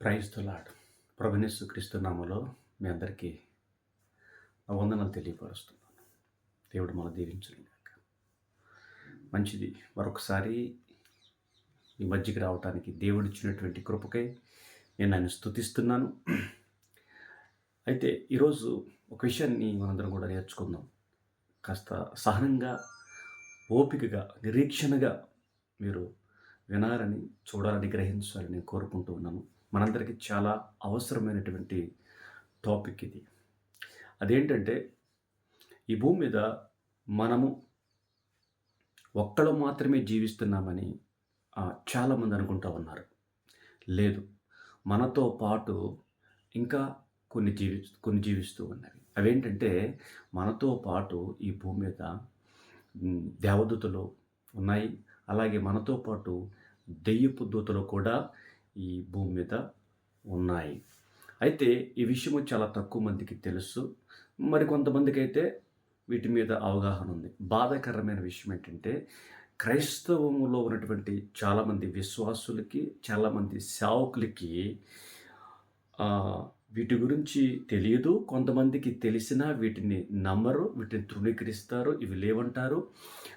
ప్రైస్తులాడు ప్రభునేసు క్రీస్తునామలో మీ అందరికీ నా వందనాలు తెలియపరుస్తున్నాను. దేవుడు మన దీవించలేక మంచిది. మరొకసారి ఈ మధ్యకి రావటానికి దేవుడు ఇచ్చినటువంటి కృపకై నేను ఆయన స్తుతిస్తున్నాను. అయితే ఈరోజు ఒక విషయాన్ని మనందరం కూడా నేర్చుకుందాం. కాస్త సహనంగా ఓపికగా నిరీక్షణగా మీరు వినాలని చూడాలని గ్రహించాలని నేను కోరుకుంటూ ఉన్నాను. మనందరికీ చాలా అవసరమైనటువంటి టాపిక్ ఇది. అదేంటంటే ఈ భూమి మీద మనము ఒక్కళ్ళు మాత్రమే జీవిస్తున్నామని చాలామంది అనుకుంటూ ఉన్నారు. లేదు మనతో పాటు ఇంకా కొన్ని జీవి కొన్ని జీవిస్తూ ఉన్నవి. అవేంటంటే మనతో పాటు ఈ భూమి మీద దేవదూతలు ఉన్నాయి. అలాగే మనతో పాటు దెయ్యపు దూతలు కూడా ఈ భూమి మీద ఉన్నాయి. అయితే ఈ విషయము చాలా తక్కువ మందికి తెలుసు. మరి కొంతమందికి అయితే వీటి మీద అవగాహన ఉంది. బాధాకరమైన విషయం ఏంటంటే క్రైస్తవములో ఉన్నటువంటి చాలామంది విశ్వాసులకి చాలామంది సేవకులకి వీటి గురించి తెలియదు. కొంతమందికి తెలిసినా వీటిని నమ్మరు వీటిని తృణీకరిస్తారు ఇవి లేవంటారు.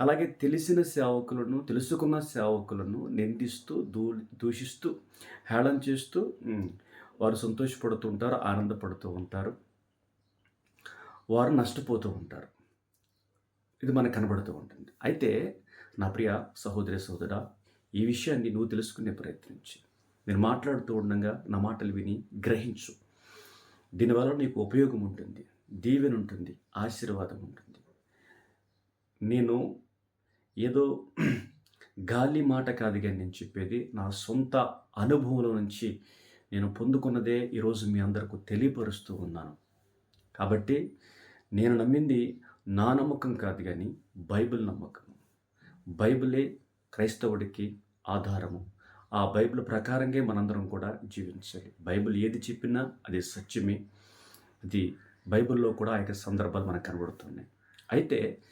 అలాగే తెలిసిన సేవకులను తెలుసుకున్న సేవకులను నిందిస్తూ దూ దూషిస్తూ హేళన చేస్తూ వారు సంతోషపడుతూ ఉంటారు ఆనందపడుతూ ఉంటారు. వారు నష్టపోతూ ఉంటారు. ఇది మనకు కనబడుతూ ఉంటుంది. అయితే నా ప్రియ సహోదరి సహోదర ఈ విషయాన్ని నువ్వు తెలుసుకునే ప్రయత్నించి. నేను మాట్లాడుతూ ఉండగా నా మాటలు విని గ్రహించు. దీనివల్ల నీకు ఉపయోగం ఉంటుంది దీవెన ఉంటుంది ఆశీర్వాదం ఉంటుంది. నేను ఏదో గాలి మాట కాదు కానీ నేను చెప్పేది నా సొంత అనుభవంలో నుంచి నేను పొందుకున్నదే ఈరోజు మీ అందరికీ తెలియపరుస్తూ ఉన్నాను. కాబట్టి నేను నమ్మింది నా నమ్మకం కాదు కానీ బైబిల్ నమ్మకం. బైబిలే క్రైస్తవుడికి ఆధారము. ఆ బైబిల్ ప్రకారంగా మనందరం కూడా జీవించాలి. బైబిల్ ఏది చెప్పినా అది సత్యమే. అది బైబిల్లో కూడా ఆ యొక్క సందర్భాలు మనకు కనబడుతున్నాయి. అయితే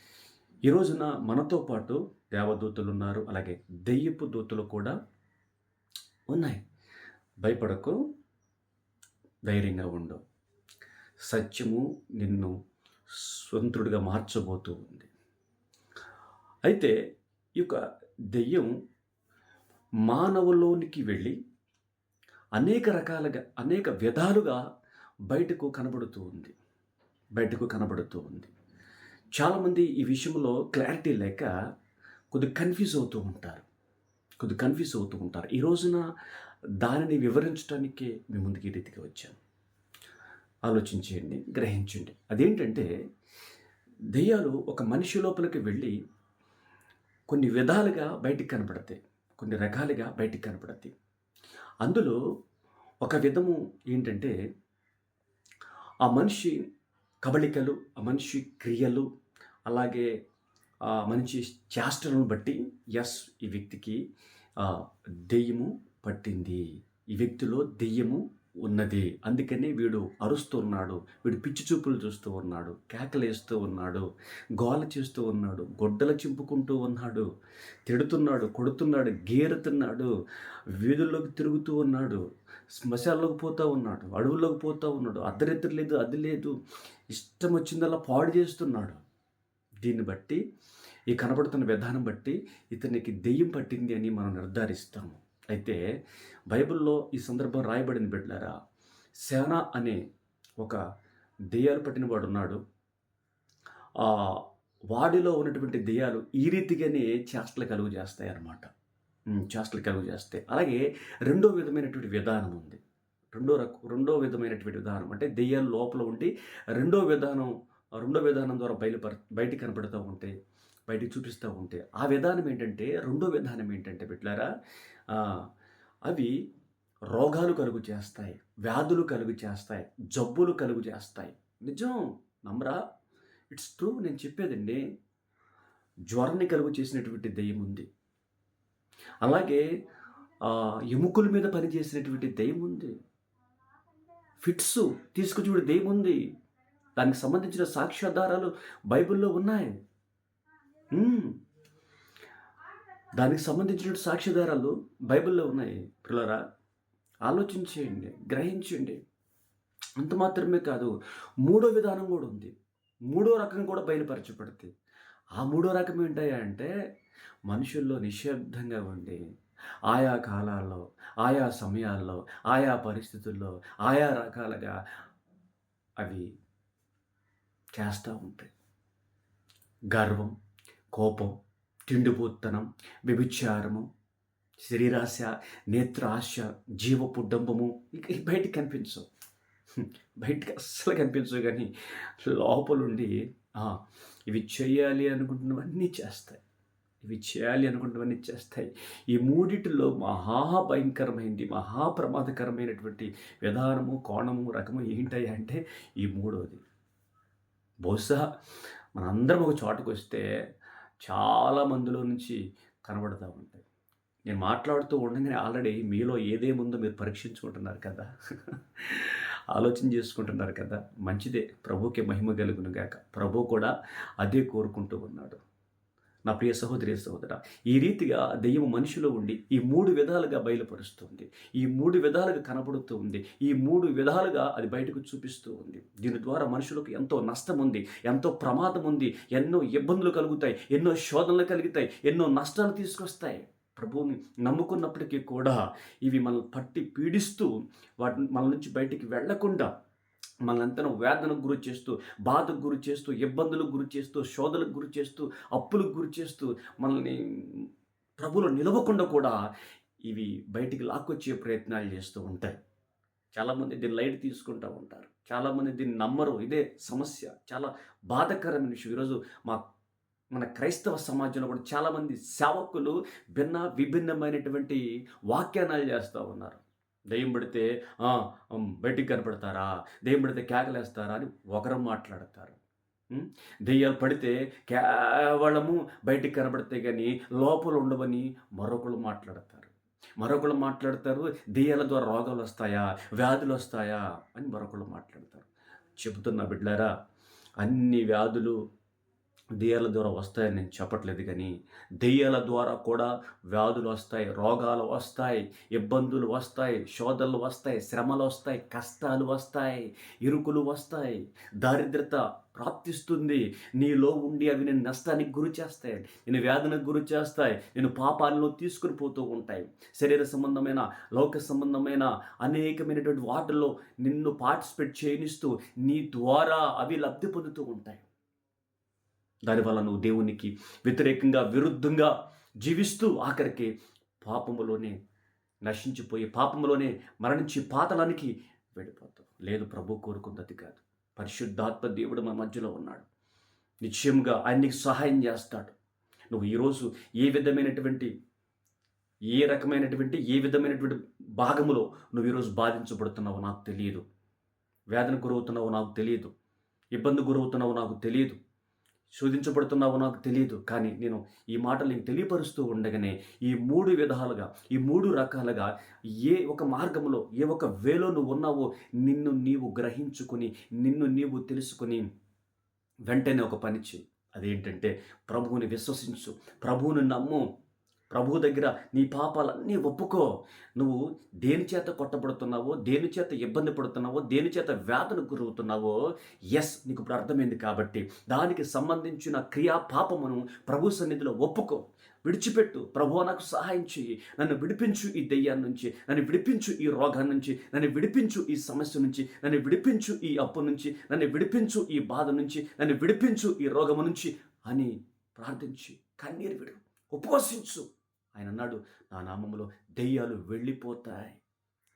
ఈ రోజున మనతో పాటు దేవదూతలు ఉన్నారు అలాగే దెయ్యపు దూతలు కూడా ఉన్నాయి. భయపడకు ధైర్యంగా ఉండు. సత్యము నిన్ను స్వంతుడిగా మార్చబోతూ ఉంది. అయితే ఈ యొక్క దెయ్యం మానవులోనికి వెళ్ళి అనేక రకాలుగా అనేక విధాలుగా బయటకు కనబడుతూ ఉంది. బయటకు కనబడుతూ ఉంది. చాలామంది ఈ విషయంలో క్లారిటీ లేక కొద్దిగా కన్ఫ్యూజ్ అవుతూ ఉంటారు. కొద్దిగా కన్ఫ్యూజ్ అవుతూ ఉంటారు. ఈ రోజున దానిని వివరించడానికే మీ ముందుకు ఈ రీతిగా వచ్చాను. ఆలోచించేయండి గ్రహించండి. అదేంటంటే దెయ్యాలు ఒక మనిషి లోపలికి వెళ్ళి కొన్ని విధాలుగా బయటికి కనపడతాయి. కొన్ని రకాలుగా బయటికి కనపడద్ది. అందులో ఒక విధము ఏంటంటే ఆ మనిషి కబళికలు ఆ మనిషి క్రియలు అలాగే ఆ మనిషి చేష్టలను బట్టి ఎస్ ఈ వ్యక్తికి దెయ్యము పట్టింది. ఈ వ్యక్తిలో దెయ్యము ఉన్నది. అందుకనే వీడు అరుస్తున్నాడు వీడు పిచ్చి చూపులు చూస్తూ ఉన్నాడు. కేకలేస్తూ ఉన్నాడు. గోల చేస్తూ ఉన్నాడు. గొడ్డలు చింపుకుంటూ ఉన్నాడు. తిడుతున్నాడు. కొడుతున్నాడు. గేరుతున్నాడు. వీధుల్లోకి తిరుగుతూ ఉన్నాడు. శ్మశాల్లోకి పోతూ ఉన్నాడు. అడవుల్లోకి పోతూ ఉన్నాడు. అద్దరిద్దరు లేదు అది లేదు. ఇష్టం వచ్చిందల్లా పాడు చేస్తున్నాడు. దీన్ని బట్టి ఈ కనబడుతున్న విధానం బట్టి ఇతనికి దెయ్యం పట్టింది అని మనం నిర్ధారిస్తాము. అయితే బైబిల్లో ఈ సందర్భం రాయబడిన బిడ్డలారా. సేన అనే ఒక దెయ్యాలు పట్టిన వాడు ఉన్నాడు. వాడిలో ఉన్నటువంటి దెయ్యాలు ఈ రీతిగానే చేష్టలు కలుగు చేస్తాయి అన్నమాట. చేష్టలు కలుగు చేస్తాయి. అలాగే రెండో విధమైనటువంటి విధానం ఉంది. రెండో రక రెండో విధమైనటువంటి విధానం అంటే దెయ్యాలు లోపల ఉండి రెండో విధానం రెండో విధానం ద్వారా బయలుపర బయటికి కనపడుతూ ఉంటే బయటికి చూపిస్తూ ఉంటే ఆ విధానం ఏంటంటే రెండో విధానం ఏంటంటే బిడ్లారా అవి రోగాలు కలుగు చేస్తాయి వ్యాధులు కలుగు చేస్తాయి జబ్బులు కలుగు చేస్తాయి. నిజం? నమ్రా? ఇట్స్ ట్రూ నేను చెప్పేదండి. జ్వరాన్ని కలుగు చేసినటువంటి దయ్యం ఉంది. అలాగే ఎముకల మీద పనిచేసినటువంటి దయ్యం ఉంది. ఫిట్స్ తీసుకుచూడు దయ్యం ఉంది. దానికి సంబంధించిన సాక్ష్యాధారాలు బైబిల్లో ఉన్నాయి. దానికి సంబంధించిన సాక్ష్యాధారాలు బైబిల్లో ఉన్నాయి పిల్లరా. ఆలోచించేయండి గ్రహించండి. అంత మాత్రమే కాదు మూడో విధానం కూడా ఉంది. మూడో రకం కూడా బయలుపరచబడుతుంది ఆ మూడో రకం ఏంటయ్యా అంటే మనుషుల్లో నిశ్శబ్దంగా ఉండి ఆయా కాలాల్లో ఆయా సమయాల్లో ఆయా పరిస్థితుల్లో ఆయా రకాలుగా అవి చేస్తూ ఉంటాయి. గర్వం కోపం తిండిపోత్తనం వ్యభిచారము శరీరాశ నేత్రాశ జీవపు డంబము ఇక బయటికి కనిపించవు. బయటికి అస్సలు కనిపించవు కానీ లోపలుండి ఇవి చేయాలి అనుకుంటున్నవన్నీ చేస్తాయి. ఇవి చేయాలి అనుకుంటున్నవన్నీ చేస్తాయి. ఈ మూడిటిలో మహాభయంకరమైనది మహాప్రమాదకరమైనటువంటి విధానము కోణము రకము ఏంటయ్యా అంటే ఈ మూడోది. బహుశా మనందరం ఒక చోటుకు వస్తే చాలా మందిలో నుంచి కనబడుతూ ఉంటాయి. నేను మాట్లాడుతూ ఉండగానే ఆల్రెడీ మీలో ఏదేముందో మీరు పరీక్షించుకుంటున్నారు కదా. ఆలోచన చేసుకుంటున్నారు కదా. మంచిదే. ప్రభుకి మహిమ కలుగును గాక. ప్రభు కూడా అదే కోరుకుంటూ ఉన్నాడు. నా ప్రియ సహోదరి సహోదర ఈ రీతిగా దెయ్యం మనిషిలో ఉండి ఈ మూడు విధాలుగా బయలుపరుస్తుంది. ఈ మూడు విధాలుగా కనబడుతూ ఉంది. ఈ మూడు విధాలుగా అది బయటకు చూపిస్తూ ఉంది. దీని ద్వారా మనుషులకు ఎంతో నష్టం ఉంది ఎంతో ప్రమాదం ఉంది ఎన్నో ఇబ్బందులు కలుగుతాయి ఎన్నో శోధనలు కలుగుతాయి ఎన్నో నష్టాలు తీసుకొస్తాయి. ప్రభువుని నమ్ముకున్నప్పటికీ కూడా ఇవి మనల్ని పట్టి పీడిస్తూ వాటి మన నుంచి బయటికి వెళ్ళకుండా మనల్ని వేదనకు గురి చేస్తూ బాధకు గురి చేస్తూ ఇబ్బందులకు గురి చేస్తూ శోధలకు గురి చేస్తూ అప్పులకు గురి చేస్తూ మనల్ని ప్రభులు నిలవకుండా కూడా ఇవి బయటికి లాక్కొచ్చే ప్రయత్నాలు చేస్తూ ఉంటాయి. చాలామంది దీన్ని లైట్ తీసుకుంటూ ఉంటారు. చాలామంది దీన్ని నమ్మరు. ఇదే సమస్య. చాలా బాధకరమైన విషయం. ఈరోజు మా మన క్రైస్తవ సమాజంలో కూడా చాలామంది సేవకులు భిన్న విభిన్నమైనటువంటి వాక్యానాలు చేస్తూ ఉన్నారు. దయ్యం పడితే బయటికి కనపడతారా? దయ్యం పడితే కేకలేస్తారా? అని ఒకరు మాట్లాడతారు. దెయ్యాలు పడితే కేవలము బయటికి కనబడితే కానీ లోపల ఉండవని మరొకరు మాట్లాడతారు. మరొకరు మాట్లాడతారు దెయ్యాల ద్వారా రోగాలు వస్తాయా? వ్యాధులు వస్తాయా? అని మరొకరు మాట్లాడతారు. చెబుతున్న బిడ్డారా అన్ని వ్యాధులు దెయ్యాల ద్వారా వస్తాయని నేను చెప్పట్లేదు కానీ దెయ్యాల ద్వారా కూడా వ్యాధులు వస్తాయి రోగాలు వస్తాయి ఇబ్బందులు వస్తాయి శోధనలు వస్తాయి శ్రమలు వస్తాయి కష్టాలు వస్తాయి ఇరుకులు వస్తాయి. దారిద్రత ప్రాప్తిస్తుంది. నీలో ఉండి అవి నేను నష్టానికి గురి చేస్తాయి నేను వ్యాధులకు గురి చేస్తాయి నేను పాపాలను తీసుకుని పోతూ ఉంటాయి. శరీర సంబంధమైన లౌక సంబంధమైన అనేకమైనటువంటి వాటిల్లో నిన్ను పార్టిసిపేట్ చేయనిస్తూ నీ ద్వారా అవి లబ్ధి పొందుతూ ఉంటాయి. దానివల్ల నువ్వు దేవునికి వ్యతిరేకంగా విరుద్ధంగా జీవిస్తూ ఆఖరికి పాపములోనే నశించిపోయి పాపములోనే మరణించి పాతలానికి వెళ్ళిపోతావు. లేదు ప్రభు కోరుకున్నది కాదు. పరిశుద్ధాత్మ దేవుడు మా మధ్యలో ఉన్నాడు. నిశ్చయంగా ఆయనకి సహాయం చేస్తాడు. నువ్వు ఈరోజు ఏ విధమైనటువంటి ఏ రకమైనటువంటి ఏ విధమైనటువంటి భాగములో నువ్వు ఈరోజు బాధించబడుతున్నావో నాకు తెలియదు. వేదన గురవుతున్నావో నాకు తెలియదు. ఇబ్బంది గురవుతున్నావో నాకు తెలియదు. శోధించబడుతున్నావో నాకు తెలియదు. కానీ నేను ఈ మాటలు నీకు తెలియపరుస్తూ ఉండగానే ఈ మూడు విధాలుగా ఈ మూడు రకాలుగా ఏ ఒక మార్గంలో ఏ ఒక వేలో నువ్వు ఉన్నావో నిన్ను నీవు గ్రహించుకుని నిన్ను నీవు తెలుసుకుని వెంటనే ఒక పని చేయి. అదేంటంటే ప్రభువుని విశ్వసించు. ప్రభువుని నమ్ము. ప్రభు దగ్గర నీ పాపాలన్నీ ఒప్పుకో. నువ్వు దేని చేత కొట్టబడుతున్నావో దేని చేత ఇబ్బంది పడుతున్నావో దేని చేత వ్యాధులకు గురవుతున్నావో ఎస్ నీకు ఇప్పుడు అర్థమైంది కాబట్టి దానికి సంబంధించిన క్రియా పాపమును ప్రభు సన్నిధిలో ఒప్పుకో. విడిచిపెట్టు. ప్రభు నాకు సహాయం చేయి నన్ను విడిపించు ఈ దెయ్యాన్ని నుంచి నన్ను విడిపించు ఈ రోగం నుంచి నన్ను విడిపించు ఈ సమస్య నుంచి నన్ను విడిపించు ఈ అప్పు నుంచి నన్ను విడిపించు ఈ బాధ నుంచి నన్ను విడిపించు ఈ రోగము నుంచి అని ప్రార్థించి కన్నీరు విడు. ఉపవసించు. ఆయన అన్నాడు నా నామములో దెయ్యాలు వెళ్ళిపోతాయి.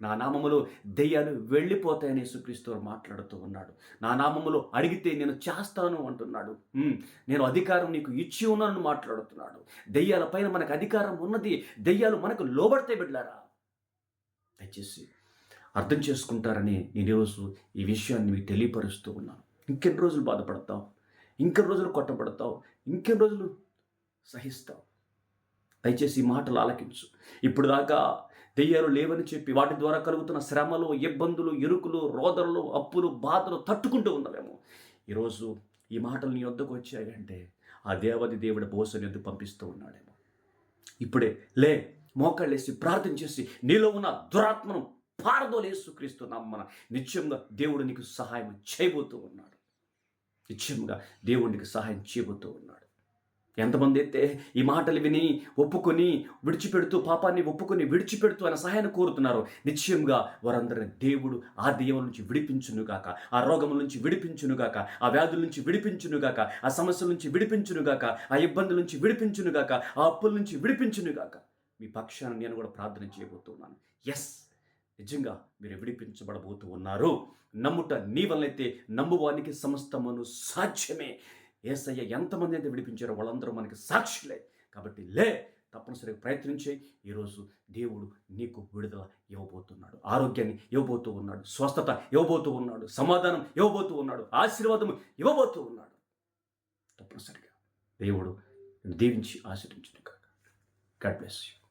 నా నామములో దెయ్యాలు వెళ్ళిపోతాయని యేసుక్రీస్తు మాట్లాడుతూ ఉన్నాడు. నా నామములో అడిగితే నేను చేస్తాను అంటున్నాడు. నేను అధికారం నీకు ఇచ్చి ఉన్నానని మాట్లాడుతున్నాడు. దెయ్యాల పైన మనకు అధికారం ఉన్నది. దెయ్యాలు మనకు లోబడితే బిడ్డారా దయచేసి అర్థం చేసుకుంటారని నేను ఈరోజు ఈ విషయాన్ని మీకు తెలియపరుస్తూ ఉన్నాను. ఇంకెన్ని రోజులు బాధపడతావు? ఇంకెన్ని రోజులు కొట్టబడతావు? ఇంకెన్ని రోజులు సహిస్తావు? దయచేసి ఈ మాటలు ఆలకించు. ఇప్పుడు దాకా దెయ్యాలు లేవని చెప్పి వాటి ద్వారా కలుగుతున్న శ్రమలు ఇబ్బందులు ఇరుకులు రోదనలు అప్పులు బాధలు తట్టుకుంటూ ఉన్నావేమో ఈరోజు ఈ మాటలు నీ వద్దకు వచ్చాయంటే ఆ దేవది దేవుడి బోసని ఎందుకు పంపిస్తూ ఉన్నాడేమో. ఇప్పుడే లే మోకాళ్ళేసి ప్రార్థన చేసి నీలో ఉన్న దురాత్మను పారదోలు యేసుక్రీస్తు నామన నిత్యంగా దేవుడు నీకు సహాయం చేయబోతూ ఉన్నాడు. నిత్యంగా దేవుడికి సహాయం చేయబోతూ ఉన్నాడు. ఎంతమంది అయితే ఈ మాటలు విని ఒప్పుకొని విడిచిపెడుతూ పాపాన్ని ఒప్పుకొని విడిచిపెడుతూ ఆయన సహాయాన్ని కోరుతున్నారు నిశ్చయంగా వారందరిని దేవుడు ఆ దెయ్యం నుంచి విడిపించునుగాక ఆ రోగముల నుంచి విడిపించునుగాక ఆ వ్యాధుల నుంచి విడిపించునుగాక ఆ సమస్యల నుంచి విడిపించునుగాక ఆ ఇబ్బందుల నుంచి విడిపించునుగాక ఆ అప్పుల నుంచి విడిపించునుగాక మీ పక్షాన్ని నేను కూడా ప్రార్థన చేయబోతున్నాను. ఎస్ నిజంగా మీరు విడిపించబడబోతూ ఉన్నారు. నమ్ముట నీ వల్లైతే నమ్మువానికి సమస్తమును సాధ్యమే. ఏసయ్య ఎంతమంది అయితే విడిపించారో వాళ్ళందరూ మనకి సాక్షులే. కాబట్టి లే తప్పనిసరిగా ప్రయత్నించే ఈరోజు దేవుడు నీకు విడుదల ఇవ్వబోతున్నాడు. ఆరోగ్యాన్ని ఇవ్వబోతూ ఉన్నాడు. స్వస్థత ఇవ్వబోతూ ఉన్నాడు. సమాధానం ఇవ్వబోతూ ఉన్నాడు. ఆశీర్వాదం ఇవ్వబోతూ ఉన్నాడు. తప్పనిసరిగా దేవుడు దీవించి ఆశీర్వించును కాక గాడ్ బ్లెస్ యూ.